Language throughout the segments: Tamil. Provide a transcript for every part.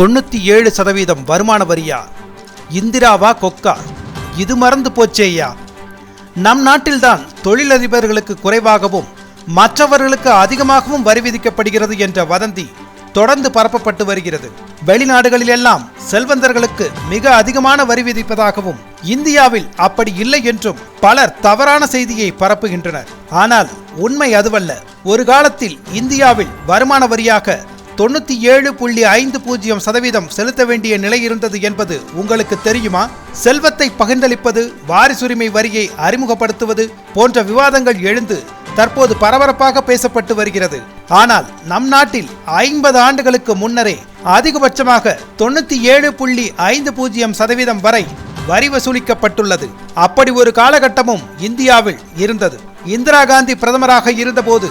தொண்ணூத்தி ஏழு சதவீதம் வருமான வரியா? இந்திராவா கொக்கா இது மறந்து போச்சேயா நம் நாட்டில்தான் தொழிலதிபர்களுக்கு குறைவாகவும் மற்றவர்களுக்கு அதிகமாகவும் வரி விதிக்கப்படுகிறது என்ற வதந்தி தொடர்ந்து பரப்பப்பட்டு வருகிறது. வெளிநாடுகளிலெல்லாம் செல்வந்தர்களுக்கு மிக அதிகமான வரி விதிப்பதாகவும் இந்தியாவில் அப்படி இல்லை என்றும் பலர் தவறான செய்தியை பரப்புகின்றனர். ஆனால் உண்மை அதுவல்ல. ஒரு காலத்தில் இந்தியாவில் வருமான வரியாக தொண்ணூத்தி ஏழு புள்ளி ஐந்து பூஜ்ஜியம் சதவீதம் செலுத்த வேண்டிய நிலை இருந்தது என்பது உங்களுக்கு தெரியுமா? செல்வத்தை பகிர்ந்தளிப்பது வாரிசுரிமை வரியை அறிமுகப்படுத்துவது போன்ற விவாதங்கள் எழுந்து தற்போது பரபரப்பாக பேசப்பட்டு வருகிறது. ஆனால் நம் நாட்டில் ஐம்பது ஆண்டுகளுக்கு முன்னரே அதிகபட்சமாக தொண்ணூத்தி ஏழு புள்ளி ஐந்து பூஜ்ஜியம் சதவீதம் வரை வரி வசூலிக்கப்பட்டுள்ளது. அப்படி ஒரு காலகட்டமும் இந்தியாவில் இருந்தது. இந்திரா காந்தி பிரதமராக இருந்தபோது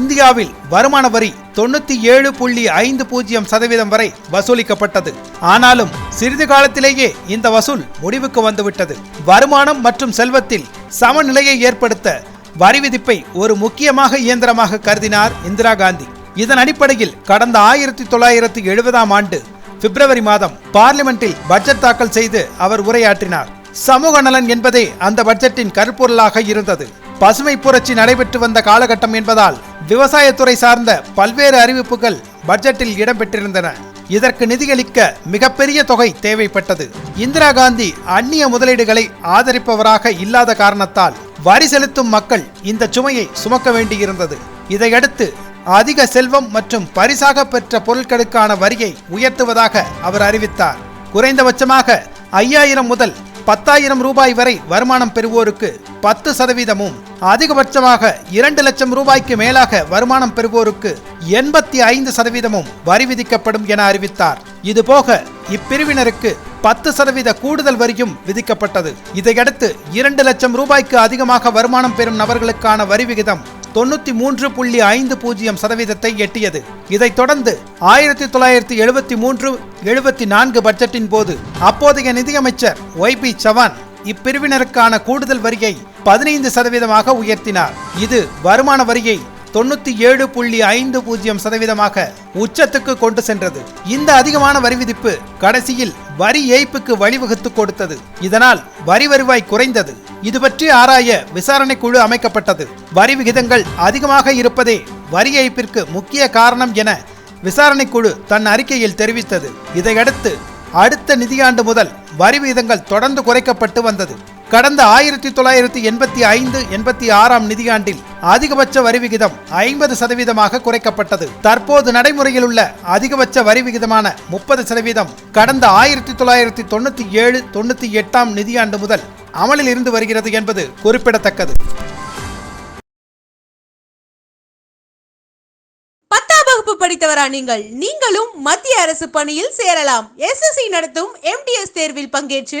இந்தியாவில் வருமான வரி தொண்ணூத்தி ஏழு புள்ளி ஐந்து பூஜ்ஜியம் சதவீதம் வரை வசூலிக்கப்பட்டது. ஆனாலும் சிறிது காலத்திலேயே இந்த வசூல் முடிவுக்கு வந்துவிட்டது. வருமானம் மற்றும் செல்வத்தில் சமநிலையை ஏற்படுத்த வரி விதிப்பை ஒரு முக்கியமாக இயந்திரமாக கருதினார் இந்திரா காந்தி. இதன் அடிப்படையில் கடந்த ஆயிரத்தி தொள்ளாயிரத்தி எழுபதாம் ஆண்டு பிப்ரவரி மாதம் பார்லிமெண்டில் பட்ஜெட் தாக்கல் செய்து அவர் உரையாற்றினார். சமூக நலன் என்பதே அந்த பட்ஜெட்டின் கருப்பொருளாக இருந்தது. பசுமை புரட்சி நடைபெற்று வந்த காலகட்டம் என்பதால் விவசாயத்துறை சார்ந்த பல்வேறு அறிவிப்புகள் பட்ஜெட்டில் இடம்பெற்றிருந்தன. இதற்கு நிதியளிக்க மிகப்பெரிய தொகை தேவைப்பட்டது. இந்திரா காந்தி அந்நிய முதலீடுகளை ஆதரிப்பவராக இல்லாத காரணத்தால் வரி செலுத்தும் மக்கள் இந்த சுமையை சுமக்க வேண்டியிருந்தது. இதையடுத்து அதிக செல்வம் மற்றும் பரிசாக பெற்ற பொருட்களுக்கான வரியை உயர்த்துவதாக அவர் அறிவித்தார். குறைந்தபட்சமாக ஐயாயிரம் முதல் பத்தாயிரம் ரூபாய் வரை வருமானம் பெறுவோருக்கு பத்து சதவீதமும் அதிகபட்சமாக இரண்டு லட்சம் ரூபாய்க்கு மேலாக வருமானம் பெறுவோருக்கு எண்பத்தி ஐந்து சதவீதமும் வரி விதிக்கப்படும் என அறிவித்தார். இதுபோக இப்பிரிவினருக்கு பத்து சதவீத கூடுதல் வரியும் விதிக்கப்பட்டது. இதையடுத்து இரண்டு லட்சம் ரூபாய்க்கு அதிகமாக வருமானம் பெறும் நபர்களுக்கான வரி விகிதம் தொண்ணூத்தி மூன்று புள்ளி ஐந்து பூஜ்ஜியம் சதவீதத்தை எட்டியது. இதைத் தொடர்ந்து ஆயிரத்தி தொள்ளாயிரத்தி எழுபத்தி மூன்று எழுபத்தி நான்கு பட்ஜெட்டின் போது அப்போதைய நிதியமைச்சர் ஒய் பி சவான் இப்பிரிவினருக்கான கூடுதல் வரியை பதினைந்து சதவீதமாக உயர்த்தினார். இது வருமான வரியை தொண்ணூத்தி ஏழு புள்ளி ஐந்து பூஜ்ஜியம் சதவீதமாக உச்சத்துக்கு கொண்டு சென்றது. இந்த அதிகமான வரி விதிப்பு கடைசியில் வரி ஏய்ப்புக்கு வழிவகுத்து கொடுத்தது. இதனால் வரி வருவாய் குறைந்தது. இது பற்றி ஆராய விசாரணை குழு அமைக்கப்பட்டது. வரி விகிதங்கள் அதிகமாக இருப்பதே வரி ஏய்ப்பிற்கு முக்கிய காரணம் என விசாரணை குழு தன் அறிக்கையில் தெரிவித்தது. இதையடுத்து அடுத்த நிதியாண்டு முதல் வரி விகிதங்கள் தொடர்ந்து குறைக்கப்பட்டு வந்தது. கடந்த ஆயிரத்தி தொள்ளாயிரத்தி எண்பத்தி ஐந்து எண்பத்தி ஆறாம் நிதியாண்டில் அதிகபட்ச வரி விகிதம் ஐம்பது சதவீதமாக குறைக்கப்பட்டது. தற்போது நடைமுறையில் உள்ள அதிகபட்ச வரி விகிதமான முப்பது சதவீதம் கடந்த ஆயிரத்தி தொள்ளாயிரத்தி தொண்ணூத்தி ஏழு தொண்ணூத்தி எட்டாம் நிதியாண்டு முதல் அமலில் இருந்து வருகிறது என்பது குறிப்பிடத்தக்கது. பத்தாம் வகுப்பு படித்தவரா நீங்கள்? நீங்களும் மத்திய அரசு பணியில் சேரலாம். எஸ்எஸ்சி நடத்தும் எம்டிஎஸ் தேர்வில் பங்கேற்று